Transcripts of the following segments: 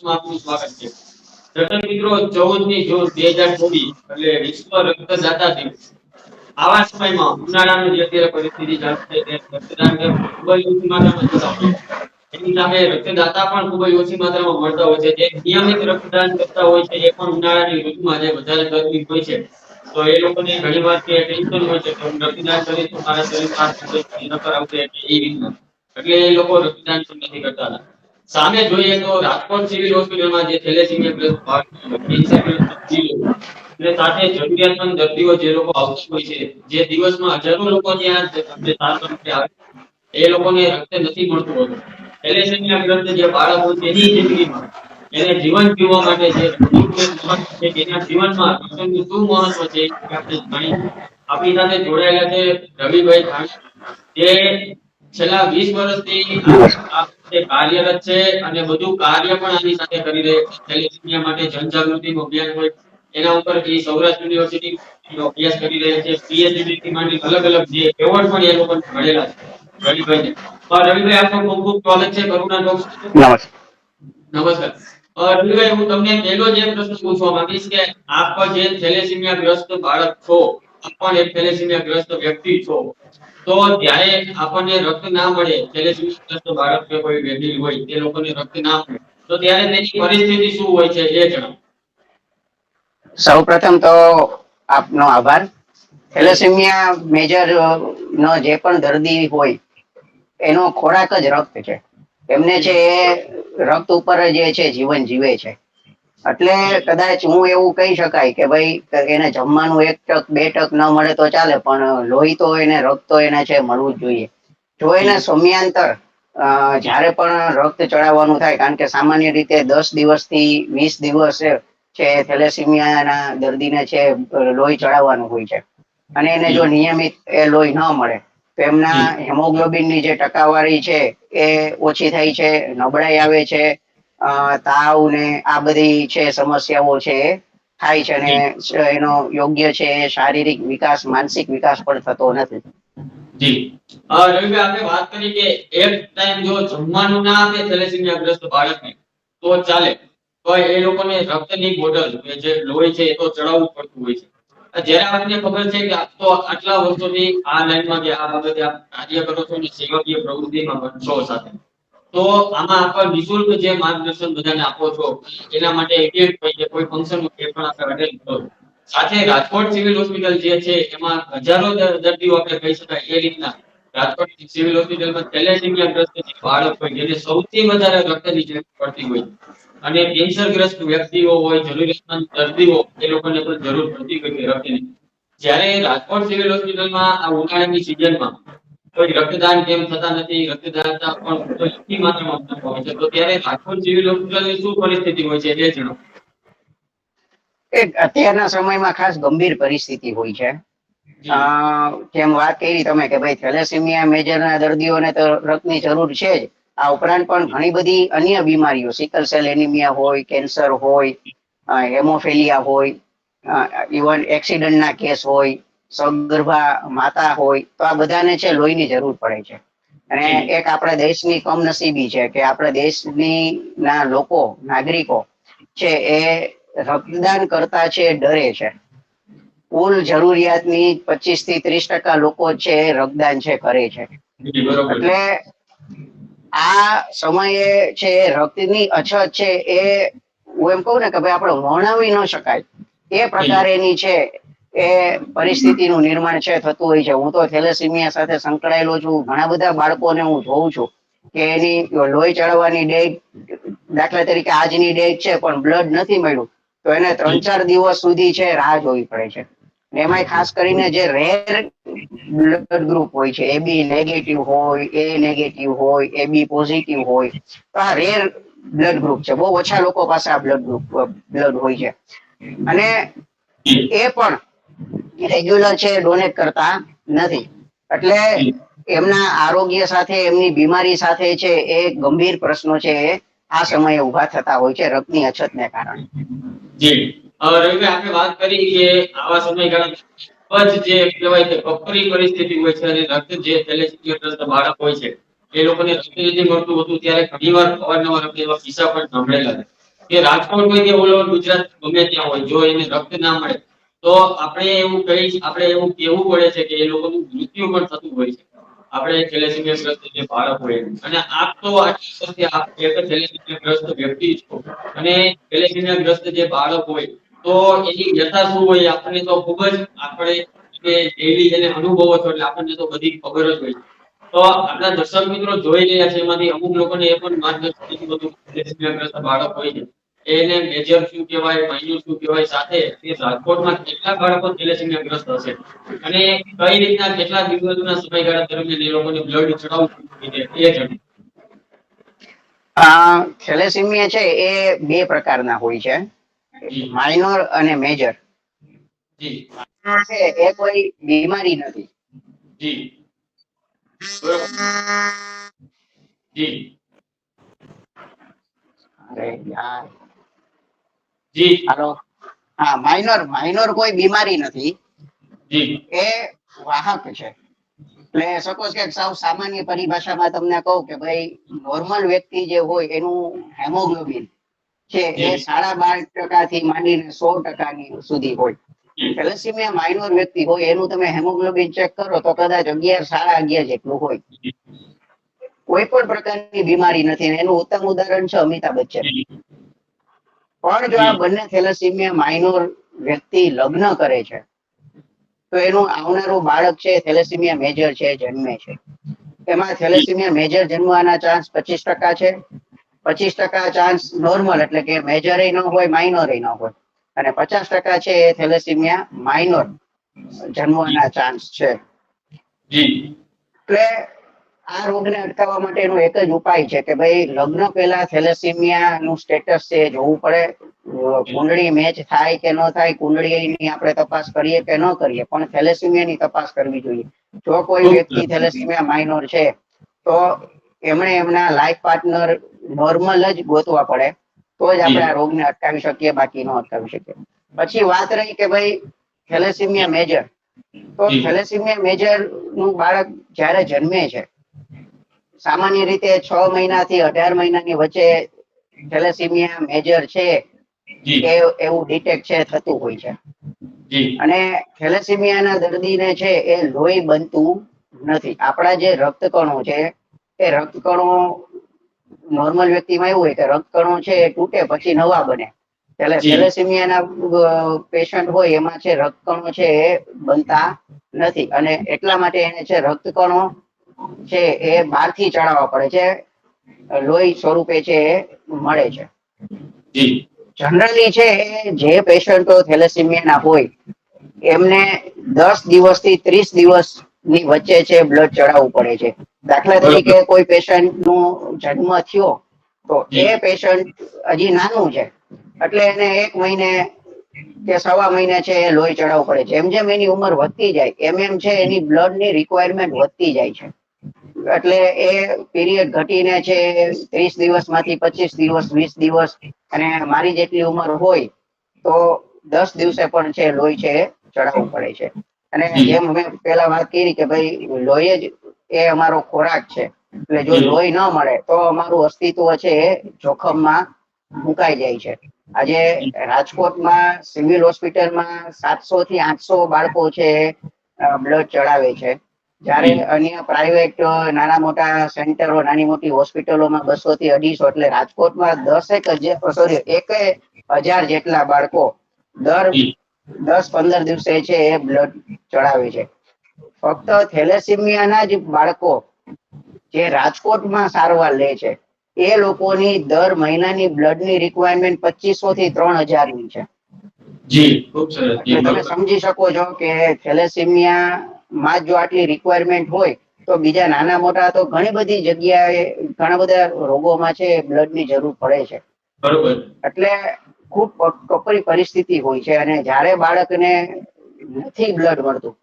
આપનું હોય છે. જ નિયમિત રક્તદાન કરતા હોય છે, એ પણ ઉનાળાની ઋતુમાં જે વધારે ગરમી હોય છે, તો એ લોકોને ઘણી વાર ટેન્શન હોય છે કે હું રક્તદાન કરીશ તો મારા શરીરમાં આવશે એ રીતના. એટલે એ લોકો રક્તદાન નથી કરતા સામે જોઈએ તો રાજકોટ સિવિલ હોસ્પિટલમાં જે થેલેસેમિયા ગ્રસ્ત અને સાથે જરૂરિયાતમંદ દર્દીઓ જે લોકો આવતા હોય છે, જે દિવસમાં હજારો લોકો ત્યાં જે આવે એ લોકોને રક્ત નથી મળતું હોતું. થેલેસેમિયા ગ્રસ્ત જે બાળકો એની જિંદગીમાં એને જીવન જીવવા માટે જે મહત્વ છે, તેના જીવનમાં રક્તનું શું મહત્વ છે આપણે જાણીએ આપણી સાથે જોડાયેલા છે રવિભાઈ ખાન જે છેલ્લા વીસ વર્ષથી આ કાર્યરત છે અને બધું કાર્ય પણ આની સાથે કરી રહ્યા છે. થેલેસેમિયા માટે જનજાગૃતિનું અભિયાન હોય એના ઉપર જે સૌરાષ્ટ્ર યુનિવર્સિટી અભ્યાસ કરી રહ્યા છે. પીએચડી માટે અલગ અલગ જે એવોર્ડ પણ એ લોકો મળેલા છે. રવિભાઈને. તો રવિભાઈ આપનો ખૂબ ખૂબ સ્વાગત છે. કરુણા ટોક્સ નમસ્કાર. નમસ્કાર. રવિભાઈ હું તમને પહેલો જે પ્રશ્ન પૂછવા માંગીશ કે આપ જે થેલેસીમિયા ગ્રસ્ત બાળક છો પણ થેલેસીમિયા ગ્રસ્ત વ્યક્તિ છો, તો જ્યારે આપણને રક્ત ના મળે થેલેસેમિયા ગ્રસ્ત બાળક કે કોઈ વ્યક્તિ હોય, તે લોકોને રક્ત ના મળે, તો ત્યારે તેની પરિસ્થિતિ શું હોય છે, એ જણાવો. સૌપ્રથમ તો આપનો આભાર. થેલેસેમિયા મેજર નો જે પણ દર્દી હોય, એનો ખોરાક જ રક્ત છે. એમને છે એ રક્ત ઉપર જે છે, જીવન જીવે છે. એટલે કદાચ હું એવું કહી શકાય કે ભાઈ એને જમવાનું એક ટક બે ટક ન મળે તો ચાલે પણ લોહી તો એને રક્ત તો એને છે મળવું જ જોઈએ. જો એને સમયાંતર જ્યારે પણ રક્ત ચડાવવાનું થાય કારણ કે સામાન્ય રીતે દસ દિવસથી વીસ દિવસ છે થેલેસીમિયાના દર્દીને છે લોહી ચડાવવાનું હોય છે. અને એને જો નિયમિત એ લોહી ન મળે તો એમના હેમોગ્લોબિનની જે ટકાવારી છે એ ઓછી થાય છે નબળાઈ આવે છે તાવ ને આ બધી છે સમસ્યાઓ છે થાય છે અને એનો યોગ્ય છે શારીરિક વિકાસ માનસિક વિકાસ પણ થતો નથી. જી. રવિભાઈ આપણે વાત કરી કે એક ટાઈમ જો જમવાનું ના આપે થેલેસીમિયા ગ્રસ્ત બાળકને તો ચાલે. તો એ લોકોને રક્તની બોટલ જે લોહી છે એ તો ચડાવવું પડતું હોય છે. જ્યારે આપણને ખબર છે કે આપ તો આટલા વર્ષોથી આ લાઈનમાં કે આ બાબતે આપ કાર્ય કરો છો અને સેવાકીય પ્રવૃત્તિમાં વર્ષો સાથે. તો આમાં આપણે નિશુલ્ક જે માર્ગદર્શન બધાને આપો છો, એના માટે event હોય કે કોઈ ફંક્શન એ પણ આપણે અટેન્ડ કરો. સાથે રાજકોટ સિવિલ હોસ્પિટલ જે છે, એમાં હજારો દર્દીઓ આપણે કહી શકાય એ રીતના. રાજકોટ સિવિલ હોસ્પિટલમાં થેલેસેમિયા ગ્રસ્ત બાળક હોય, જેને સૌથી વધારે રક્તની જરૂર પડતી હોય અને કેન્સરગ્રસ્ત વ્યક્તિઓ હોય, જરૂરિયાતમંદ દર્દીઓ, એ લોકોને પણ જરૂર પડતી હોય રક્તની. જ્યારે રાજકોટ સિવિલ હોસ્પિટલમાં આ ઉનાળાની સિઝનમાં રક્તદાન કેમ થતા નથી? રક્તદાતા પણ ઓછી માત્રામાં થતા હોય છે. તો ત્યારે લાખો જીવી હોસ્પિટલની શું પરિસ્થિતિ હોય છે? એ જણાવો. અત્યારના સમયમાં ખાસ ગંભીર પરિસ્થિતિ હોય છે. જેમ વાત કરી તમે કે ભાઈ થેલેસીમિયા મેજરના દર્દીઓને તો રક્તની જરૂર છે જ. આ ઉપરાંત પણ ઘણી બધી અન્ય બીમારીઓ સિકલ સેલ એનિમિયા હોય કેન્સર હોય હેમોફેલિયા હોય ઇવન એક્સિડન્ટના કેસ હોય સગર્ભા માતા હોય તો આ બધાને છે લોહીની જરૂર પડે છે. અને એક આપણા દેશની કમનસીબી છે કે આપણા દેશની ના લોકો નાગરિકો છે એ રક્તદાન કરતા છે ડરે છે. કુલ જરૂરિયાતની પચીસથી ત્રીસ ટકા લોકો છે રક્તદાન છે કરે છે. એટલે આ સમયે છે રક્તની અછત છે એ હું એમ કહું ને કે ભાઈ આપણે વર્ણવી ન શકાય. એ પ્રકારેની છે. એ પરિસ્થિતિનું નિર્માણ છે, થતું હોય છે. હું તો થેલેસીમિયા સાથે સંકળાયેલો છું. ઘણા બધા બાળકોને હું જોઉં છું કે એની લોહી ચડાવવાની ડેટ દાખલા તરીકે આજની ડેટ છે, પણ બ્લડ નથી મળ્યું. તો એને ત્રણ ચાર દિવસ સુધી છે, રાહ જોવી પડે છે. એમાં ખાસ કરીને જે રેર બ્લડ ગ્રુપ હોય છે એબી નેગેટિવ હોય, એ નેગેટિવ હોય એબી પોઝિટિવ હોય. તો આ રેર બ્લડ ગ્રુપ છે. બહુ ઓછા લોકો પાસે આ બ્લડ ગ્રુપ બ્લડ હોય છે. અને એ પણ રેગ્યુલર છે ડોનેટ કરતા નથી. એટલે એમના આરોગ્ય સાથે, એમની બીમારી સાથે છે, એ ગંભીર પ્રશ્નો છે, એ આ સમયે ઊભા થતા હોય છે, રક્તની અછતને કારણે. જી. રવિભાઈ, આપણે વાત કરી કે આવા સમયગાળા જ જે કહેવાય કે કપરી પરિસ્થિતિ હોય છે અને રક્ત જે થેલેસીમિયા બાળક હોય છે, એ લોકોને રક્ત નથી મળતું હતું, ત્યારે ઘણીવાર અવારનવાર આપણે એવા કિસ્સા પણ સાંભળેલા છે. કે રાજકોટ હોય કે ઓલ ગુજરાત ગમે ત્યાં હોય, જો એને રક્ત ના મળે તો આપણે એવું કહી આપણે એવું કહેવું પડે છે કે એ લોકોનું મૃત્યુ પણ થતું હોય છે. આપણે થેલેસીમિયા જે બાળક હોય અને આપ તો આટલી સાથે આપ એક થેલેસીમિયા વ્યક્તિ છો. અને થેલેસીમિયા જે બાળક હોય, તો એની વ્યથા શું હોય? આપણને તો ખૂબ જ આપણે કે ડેલી એને અનુભવો છો એટલે આપણને તો બધી ખબર જ હોય તો આપણા દર્શક મિત્રો જોઈ રહ્યા છે એમાંથી અમુક લોકોને એ પણ માર્ગદર્શન બધું બાળક હોય છે. એને મેજર શું કહેવાય માઇન્યુર શું કહેવાય સાથે તે રાજકોટમાં કેટલા બાળકો થેલેસેમિયા ગ્રસ્ત હશે. અને કઈ રીતના કેટલા દિવસોના સમયગાળા દરમિયાન એ લોકોને બ્લડ ચડાવવું એ જણાવો. આ થેલેસીમિયા છે એ બે પ્રકારના હોય છે. માઇનોર અને મેજર જી. છે એ કોઈ બીમારી નથી. જી. જી. અરે યાર. જી. હાલો. હા માઇનોર માઇનોર કોઈ બીમારી નથી. જી. એ વાહક છે. એટલે સપોઝ કે સાવ સામાન્ય પરિભાષામાં તમને કહું કે ભાઈ નોર્મલ વ્યક્તિ જે હોય એનું હેમોગ્લોબિન છે એ સાડા બાર ટકા થી માંડીને સો ટકાની સુધી હોય. થેલેસીમિયા માઇનોર વ્યક્તિ હોય એનું તમે હેમોગ્લોબિન ચેક કરો તો કદાચ અગિયાર સાડા અગિયાર જેટલું હોય. કોઈ પણ પ્રકારની બીમારી નથી એનું ઉત્તમ ઉદાહરણ છે અમિતાભ બચ્ચન. પણ જો આ બંને થેલેસીમિયા માઇનોર વ્યક્તિ લગ્ન કરે છે તો એનું આવનારું બાળક છે થેલેસીમિયા મેજર છે જન્મે છે. એમાં થેલેસીમિયા મેજર જન્મવાના ચાન્સ પચીસ ટકા છે. પચીસ ટકા ચાન્સ નોર્મલ એટલે કે મેજર ન હોય માઇનોર ન હોય. અને પચાસ ટકા છે એ થેલેસીમિયા માઇનોર જન્મવાના ચાન્સ છે. એટલે આ રોગને અટકાવવા માટેનો એક જ ઉપાય છે કે ભાઈ લગ્ન પહેલા થેલેસીમિયા નું સ્ટેટસ છે જોવું પડે. કુંડળી મેચ થાય કે ન થાય કુંડળીની આપણે તપાસ કરીએ કે ન કરીએ પણ થેલેસીમિયાની તપાસ કરવી જોઈએ. જો કોઈ વ્યક્તિ થેલેસીમિયા માઇનોર છે તો એમણે એમના લાઈફ પાર્ટનર નોર્મલ જ ગોતવા પડે તો જ આપણે આ રોગને અટકાવી શકીએ બાકી ન અટકાવી શકીએ. પછી વાત રહી કે ભાઈ થેલેસીમિયા મેજર તો થેલેસીમિયા મેજરનું બાળક જ્યારે જન્મે છે સામાન્ય રીતે છ મહિનાથી અઢાર મહિનાની વચ્ચે થેલેસીમિયા મેજર છે એ એવું ડિટેક્ટ છે થતું હોય છે. અને થેલેસીમિયાના દર્દીને છે એ લોહી બનતું નથી. આપણા જે રક્તકણો છે એ રક્તકણો નોર્મલ વ્યક્તિમાં એવું હોય કે રક્તકણો છે એ તૂટે પછી નવા બને. એટલે. થેલેસીમિયાના પેશન્ટ હોય એમાં છે રક્તકણો છે એ બનતા નથી. અને એટલા માટે એને છે રક્તકણો છે એ બહારથી ચડાવવા પડે છે. લોહી સ્વરૂપે છે એ મળે છે. જનરલી છે જે પેશન્ટો થેલેસીમિયાના હોય એમને દસ દિવસથી ત્રીસ દિવસની વચ્ચે છે બ્લડ ચડાવવું પડે છે. દાખલા તરીકે કોઈ પેશન્ટ નો જન્મ થયો તો એ પેશન્ટ હજી નાનું છે. એટલે એને એક મહિને કે સવા મહિને છે એ લોહી ચડાવવું પડે છે. એમ જેમ એની ઉંમર વધતી જાય એમ એમ છે એની બ્લડની રિક્વાયરમેન્ટ વધતી જાય છે. એટલે એ પીરિયડ ઘટીને છે ત્રીસ દિવસમાંથી પચીસ દિવસ વીસ દિવસ અને મારી જેટલી ઉંમર હોય તો દસ દિવસે પણ છે લોહી છે ચડાવવું પડે છે. અને જેમ મેં પેલા વાત કરી કે ભાઈ લોહી જ એ અમારો ખોરાક છે. એટલે જો લોહી ન મળે તો અમારું અસ્તિત્વ છે એ જોખમમાં મુકાઈ જાય છે. આજે રાજકોટમાં સિવિલ હોસ્પિટલમાં સાતસો થી આઠસો બાળકો છે બ્લડ ચડાવે છે. જ્યારે અન્ય પ્રાઇવેટ નાના મોટા સેન્ટરો નાની મોટી હોસ્પિટલોમાં બસો થી અઢીસો એટલે રાજકોટમાં દસેક હજાર સોરી એક હજાર જેટલા બાળકો દર દસ પંદર દિવસે છે એ બ્લડ ચડાવે છે. ફક્ત થેલેસીમિયાના જ બાળકો જે રાજકોટમાં સારવાર લે છે એ લોકોની દર મહિનાની બ્લડની રિક્વાયરમેન્ટ પચીસો થી ત્રણ હજારની છે. જી ખૂબ સરસ. તમે સમજી શકો છો કે થેલેસીમિયા માં જો આટલી રિક્વાયરમેન્ટ હોય તો બીજા નાના મોટા તો ઘણી બધી જગ્યાએ ઘણા બધા રોગોમાં છે બ્લડની જરૂર પડે છે. બરોબર. એટલે ખૂબ કપરી પરિસ્થિતિ હોય છે અને જ્યારે બાળકને નથી બ્લડ મળતું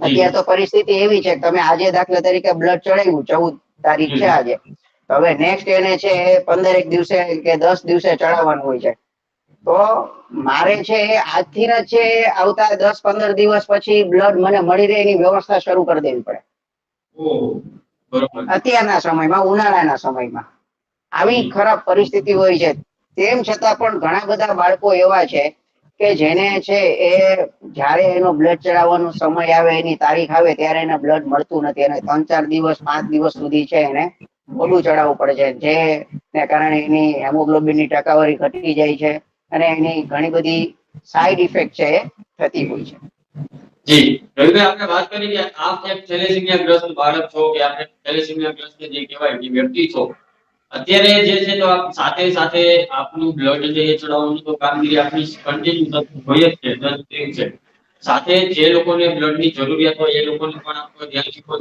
અત્યારે તો પરિસ્થિતિ એવી છે કે તમે આજે દાખલા તરીકે બ્લડ ચડાવ્યું ચૌદ તારીખ છે આજે. હવે નેક્સ્ટ એને છે પંદર એક દિવસે કે દસ દિવસે ચડાવવાનું હોય છે. તો મારે છે એ આજથી જ છે આવતા દસ પંદર દિવસ પછી બ્લડ મને મળી રહે એની વ્યવસ્થા શરૂ કરી દેવી પડે. અત્યારના સમયમાં ઉનાળાના સમયમાં. આવી ખરાબ પરિસ્થિતિ હોય છે. તેમ છતાં પણ ઘણા બધા બાળકો એવા છે કે જેને છે એ જ્યારે એનો બ્લડ ચડાવવાનો સમય આવે એની તારીખ આવે ત્યારે એને બ્લડ મળતું નથી. અને ત્રણ ચાર દિવસ પાંચ દિવસ સુધી છે એને ઓલું ચડાવવું પડે છે. જે ને કારણે એની હેમોગ્લોબિનની ટકાવારી ઘટી જાય છે. અને એની ઘણી બધી સાઈડ ઇફેક્ટ છે થતી હોય છે. જી, રવિભાઈ, આપણે વાત કરી કે આપ એક થેલેસેમિયા ગ્રસ્ત બાળક છો કે આપણે થેલેસેમિયા ગ્રસ્ત જે કહેવાય જે વ્યક્તિ છો, અત્યારે જે છે તો આપ સાથે સાથે આપનું બ્લડ જે ચડાવવાનું તો કામગીરી આપની કન્ટિન્યુ હોય જ છે દસ દિન છે. સાથે જે લોકોને બ્લડની જરૂરિયાત હોય એ લોકોને પણ આપ ધ્યાન રાખો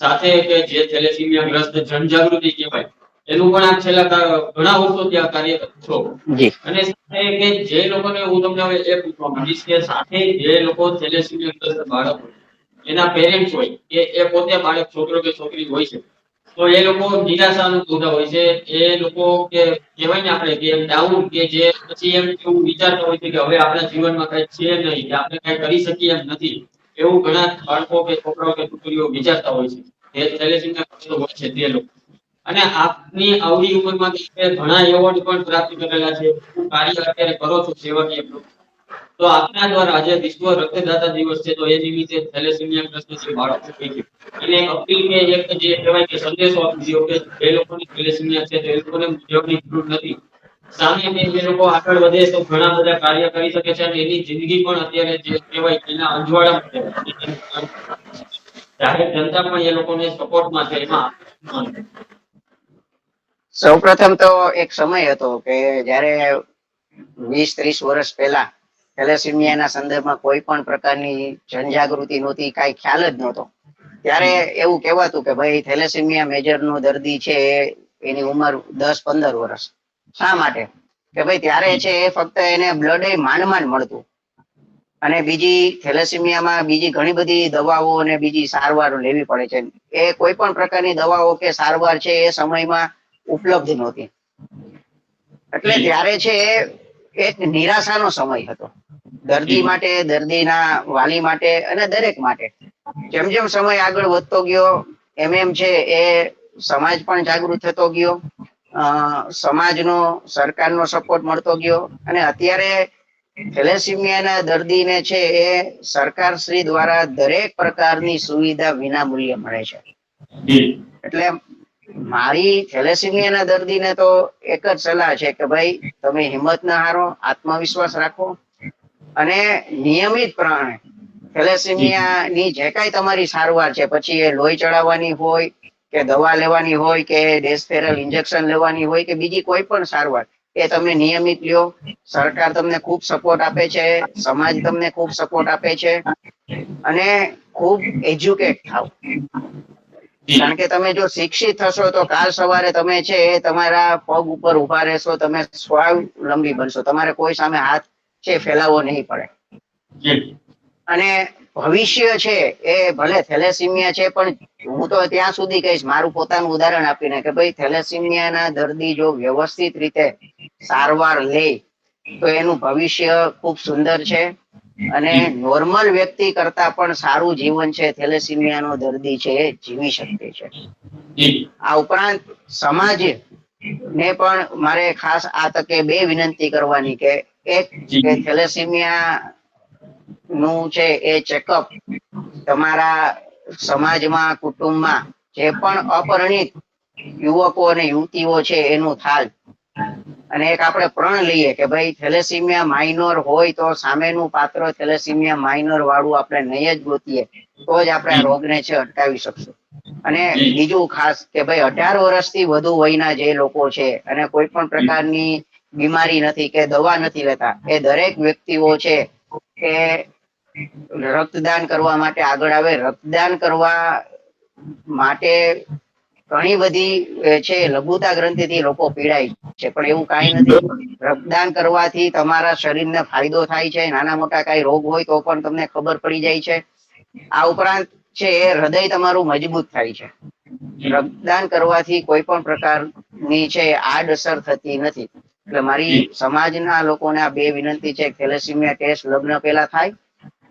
સાથે કે જે થેલેસીમિયા ગ્રસ્ત જનજાગૃતિ કહેવાય એનું પણ આપ છેલ્લા ઘણા વર્ષોથી આ કાર્ય છો અને સાથે કે જે લોકોને હું તમને હવે એ પૂછવા માંગીશ કે સાથે જે લોકો થેલેસીમિયા ગ્રસ્ત બાળકો એના પેરેન્ટ્સ હોય કે એ પોતે બાળક છોકરો કે છોકરી હોય છે તો એ લોકો નિરાશા અનુભવતા હોય છે. એ લોકો કે કહેવાય ને આપણે કે ડાઉન કે જે પછી એમ એવું વિચારતા હોય છે કે હવે આપણા જીવનમાં કઈ છે નહીં કે આપણે કઈ કરી શકીએ એમ નથી. એવું ઘણા બાળકો કે છોકરાઓ કે છોકરીઓ વિચારતા હોય છે. એ થેલેસીમિયા હોય છે તે લોકો. અને આપની આવડી ઉંમરમાં તમે ઘણા એવોર્ડ પણ પ્રાપ્ત કરેલા છે. કાર્ય અત્યારે કરો છો સેવાકીય તો આપના દ્વારા આજે વિશ્વ રક્તદાતા દિવસ છે, તો એ નિમિત્તે થેલેસેમિયા ગ્રસ્ત છે એને એક અપીલ કે એક જે કહેવાય કે સંદેશો આપી દીધો કે જે લોકોની થેલેસેમિયા છે, તો એ લોકોને ઉદ્યોગની જરૂર નથી. સામે જે લોકો આગળ વધે તો ઘણા બધા કાર્ય કરી શકે છે અને એની જિંદગી પણ અત્યારે જે કહેવાય એના અંજવાળામાં છે. જાહેર જનતા પણ એ લોકોને સપોર્ટમાં છે, એમાં સૌપ્રથમ તો એક સમય હતો કે જ્યારે વીસ, ત્રીસ વર્ષ પહેલા થેલેસીમિયાના સંદર્ભમાં કોઈ પણ પ્રકારની જનજાગૃતિ નહોતી, કાંઈ ખ્યાલ જ નહોતો. ત્યારે એવું કહેવાતું કે ભાઈ થેલેસીમિયા મેજર નો દર્દી છે એની ઉંમર દસ, પંદર વર્ષ. શા માટે? કે ભાઈ ત્યારે છે એ ફક્ત એને બ્લડ એ માંડ મળતું. અને બીજી થેલેસીમિયામાં બીજી ઘણી બધી દવાઓ અને બીજી સારવારો લેવી પડે છે. એ કોઈ પણ પ્રકારની દવાઓ કે સારવાર છે એ સમયમાં ઉપલબ્ધ નહોતી. એટલે ત્યારે છે એક નિરાશાનો સમય હતો. દર્દી માટે દર્દીના વાલી માટે અને દરેક માટે. જેમ જેમ સમય આગળ વધતો ગયો એમ એમ છે એ સમાજ પણ જાગૃત થતો ગયો. સમાજનો સરકારનો સપોર્ટ મળતો ગયો. અને અત્યારે થેલેસીમિયાના દર્દીને છે એ સરકાર શ્રી દ્વારા દરેક પ્રકારની સુવિધા વિના મૂલ્યે મળે છે. એટલે મારી થેલેસીમિયાના દર્દીને તો એક જ સલાહ છે કે ભાઈ, તમે હિંમત ના હારો, આત્મવિશ્વાસ રાખો. અને નિયમિત પ્રમાણે થેલેસીમિયાની જે કાંઈ તમારી સારવાર છે, પછી એ લોહી ચડાવવાની હોય, કે દવા લેવાની હોય, કે ડેસ્ફેરલ ઇન્જેક્શન લેવાની હોય, કે બીજી કોઈ પણ સારવાર, એ તમે નિયમિત લ્યો. સરકાર તમને ખૂબ સપોર્ટ આપે છે, સમાજ તમને ખૂબ સપોર્ટ આપે છે. અને ખૂબ એજ્યુકેટ થાવ કારણ કે તમે જો શિક્ષિત થશો તો કાલ સવારે તમે છે એ તમારા પગ ઉપર ઊભા રહેશો તમે સ્વાવલંબી બનશો. તમારે કોઈ સામે હાથ છે ફેલાવો નહીં પડે. અને ભવિષ્ય છે એ ભલે થેલેસીમિયા છે પણ હું તો ત્યાં સુધી કહીશ મારું પોતાનું ઉદાહરણ આપીને કે ભાઈ થેલેસિમિયાના દર્દી જો વ્યવસ્થિત રીતે સારવાર લે તો એનું ભવિષ્ય ખૂબ સુંદર છે. અને નોર્મલ વ્યક્તિ કરતા પણ સારું જીવન છે થેલેસીમિયાનો દર્દી છે જીવી શકે છે. આ ઉપરાંત સમાજ ને પણ મારે ખાસ આ તકે બે વિનંતી કરવાની કે એક કે થેલેસીમિયા નું છે એ ચેકઅપ તમારા સમાજમાં કુટુંબમાં જે પણ અપરિણિત યુવકો અને યુવતીઓ છે એનું થાય અને એક આપણે પ્રણ લઈએ કે ભાઈ થેલેસીમિયા માઇનોર હોય તો સામેનું પાત્ર થેલેસીમિયા માઇનોર વાળું આપણે નહીં જ ગોતીએ તો જ આપણે આ રોગને છે અટકાવી શકશું. અને બીજું ખાસ કે ભાઈ અઢાર વર્ષથી વધુ વયના જે લોકો છે અને કોઈ પણ પ્રકારની બીમારી નથી કે દવા નથી લેતા એ દરેક વ્યક્તિઓ છે એ રક્તદાન કરવા માટે આગળ આવે. રક્તદાન કરવા માટે ઘણી બધી છે, લઘુતા ગ્રંથિથી લોકો પીડાય છે, પણ એવું કાંઈ નથી. રક્તદાન કરવાથી તમારા શરીરને ફાયદો થાય છે, નાના મોટા કાંઈ રોગ હોય તો પણ તમને ખબર પડી જાય છે. આ ઉપરાંત છે, એ હૃદય તમારું મજબૂત થાય છે. રક્તદાન કરવાથી કોઈ પણ પ્રકારની છે, આડઅસર થતી નથી. એટલે મારી સમાજના લોકોને આ બે વિનંતી છે, થેલેસીમિયા ટેસ્ટ લગ્ન પહેલા થાય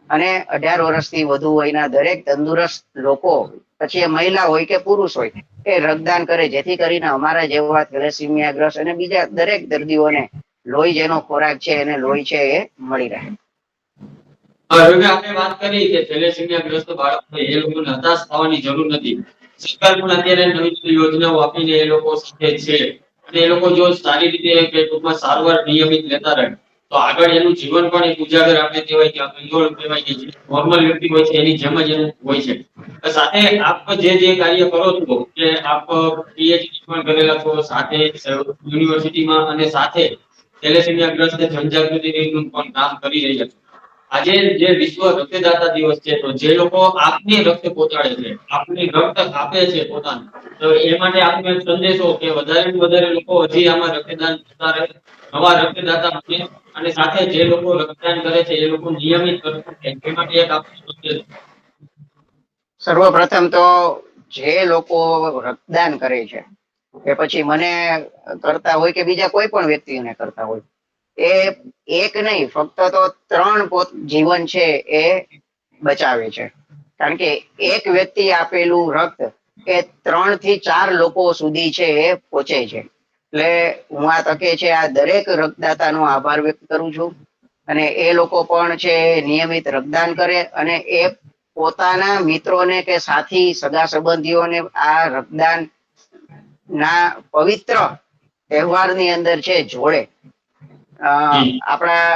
અને અઢાર વર્ષથી વધુ વયના દરેક તંદુરસ્ત લોકો, પછી એ મહિલા હોય કે પુરુષ હોય એ રક્તદાન કરે, જેથી કરીને અમારા જેવા થેલેસીમિયાગ્રસ્ત અને બીજા દરેક દર્દીઓને લોહી જેનો ખોરાક છે એને લોહી છે એ મળી રહે. હવે આપણે વાત કરી કે થેલેસીમિયા ગ્રસ્ત બાળકો એ લોકો હતાશ થવાની જરૂર નથી. સરકાર પણ અત્યારે નવી નવી યોજનાઓ આપીને એ લોકો સાથે છે. અને એ લોકો જો સારી રીતે કે ટૂંકમાં સારવાર નિયમિત લેતા રહે. તો આગળ એનું જીવન પણ એક ઉજાગર આપણે કહેવાય કે અંગોળ કહેવાય કે નોર્મલ વ્યક્તિ હોય છે, એની જેમ જ એનું હોય છે. સાથે આપ જે જે કાર્ય કરો છો, કે આપ પીએચડી પણ કરેલા છો, સાથે યુનિવર્સિટીમાં અને સાથે થેલેસીમિયા ગ્રસ્ત જનજાગૃતિનું પણ કામ કરી રહ્યા છો. આજે જે વિશ્વ રક્તદાતા દિવસ છે, તો જે લોકો આપને રક્ત પહોંચાડે છે, આપને રક્ત આપે છે પોતાનું, તો એ માટે આપનો એક સંદેશો કે વધારે ને વધારે લોકો હજી આમાં રક્તદાન કરતા રહે, નવા રક્તદાતા બને અને સાથે જે લોકો રક્તદાન કરે છે, એ લોકો નિયમિત કરતા એ માટે એક આપનો સંદેશ સર્વપ્રથમ તો જે લોકો રક્તદાન કરે છે કે પછી મને કરતા હોય કે બીજા કોઈ પણ વ્યક્તિને કરતા હોય એ એક નહીં, ફક્ત તો ત્રણ પોત જીવન છે એ બચાવે છે. કારણ કે એક વ્યક્તિ આપેલું રક્ત એ ત્રણથી ચાર લોકો સુધી છે એ પહોંચે છે. એટલે હું આ તકે છે આ દરેક રક્તદાતાનો આભાર વ્યક્ત કરું છું. અને એ લોકો પણ છે નિયમિત રક્તદાન કરે અને એ પોતાના મિત્રોને કે સાથી, સગા સંબંધીઓને આ રક્તદાન ના પવિત્ર તહેવારની અંદર છે, જોડે. આપણા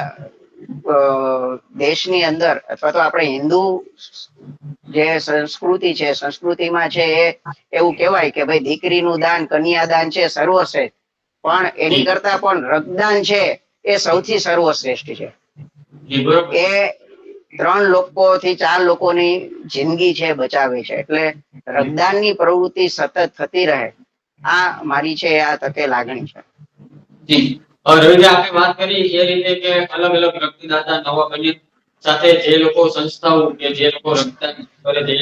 દેશની અંદર અથવા તો આપણે હિન્દુ જે સંસ્કૃતિ છે સંસ્કૃતિમાં છે એ એવું કહેવાય કે ભાઈ દીકરીનું દાન કન્યાદાન છે સર્વશ્રેષ્ઠ. પણ એની કરતા પણ રક્તદાન છે એ સૌથી સર્વશ્રેષ્ઠ છે. એ ત્રણ લોકો થી ચાર લોકોની જિંદગી છે બચાવે છે. એટલે રક્તદાનની પ્રવૃત્તિ સતત થતી રહે. આ મારી છે આ તકે લાગણી છે. વાત કરી એ રીતે કે અલગ અલગ રક્તદાતા નવા બની સાથે જે લોકો સંસ્થાઓ કે જે લોકો રક્તદાન કરે છે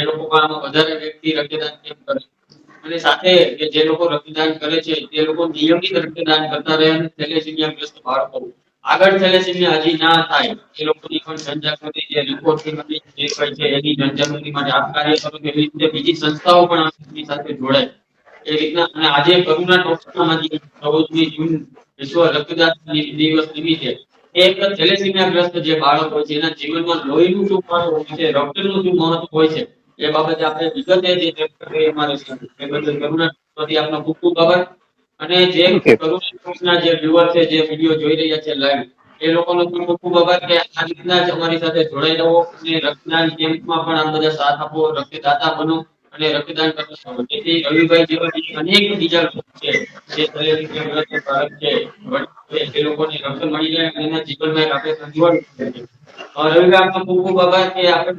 વધારે વ્યક્તિ રક્તદાન કરે? અને સાથે કે જે લોકો રક્તદાન કરે છે તે લોકો નિયમિત રક્તદાન કરતા રહે અને થેલેસીમિયા ગ્રસ્ત બાળકો. આગળ થેલેસીમિયા હજી ના થાય. એ લોકોની પણ જનજાગૃતિ એની જનજાગૃતિ માટે રીતે બીજી સંસ્થાઓ પણ આની સાથે જોડાય? એ રીતના અને આજે કરુણા ટોકસામાંથી ચૌદમી જૂન વિશ્વ રક્તદાન દિવસ નિમિત્તે એક થેલેસીમિયા ગ્રસ્ત જે બાળક હોય છે એના જીવનમાં લોહીનું શું મહત્વ હોય છે રક્તનું શું મહત્વ હોય છે એ બાબતે આપણે વિગતે જે ચર્ચા કરી અમારી એ બદલ કરુણા પ્રતિ આપનો ખૂબ ખૂબ આભાર. અને જે. કરુણા જે વ્યુઅર છે જે વીડિયો જોઈ રહ્યા છે લાઈવ એ લોકોનો પણ ખૂબ ખૂબ આભાર કે આ રીતના જ અમારી સાથે જોડાઈ રહો અને રક્તદાન કેમ્પમાં પણ આ બધા સાથ આપો રક્તદાતા બનો. અને રક્તદાન કરતા રહો જેથી રવિભાઈ જેવા અનેક બીજા છે જે થેલેસીમિયા ગ્રસ્ત બાળક છે. એ લોકોને રક્ત મળી જાય અને એના જીવનમાં આપણે સંજીવન રવિભાઈ આપનો ખૂબ ખૂબ આભાર કે આપણે.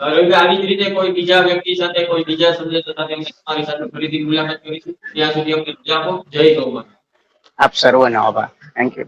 રવિભાઈ આવી જ રીતે કોઈ બીજા વ્યક્તિ સાથે કોઈ બીજા સંદેશ સાથે તમારી સાથે ફરીથી મુલાકાત કરીશું. ત્યાં સુધી અમને રજા આપો. જય ગૌ આપ સર્વનો આભાર. Thank you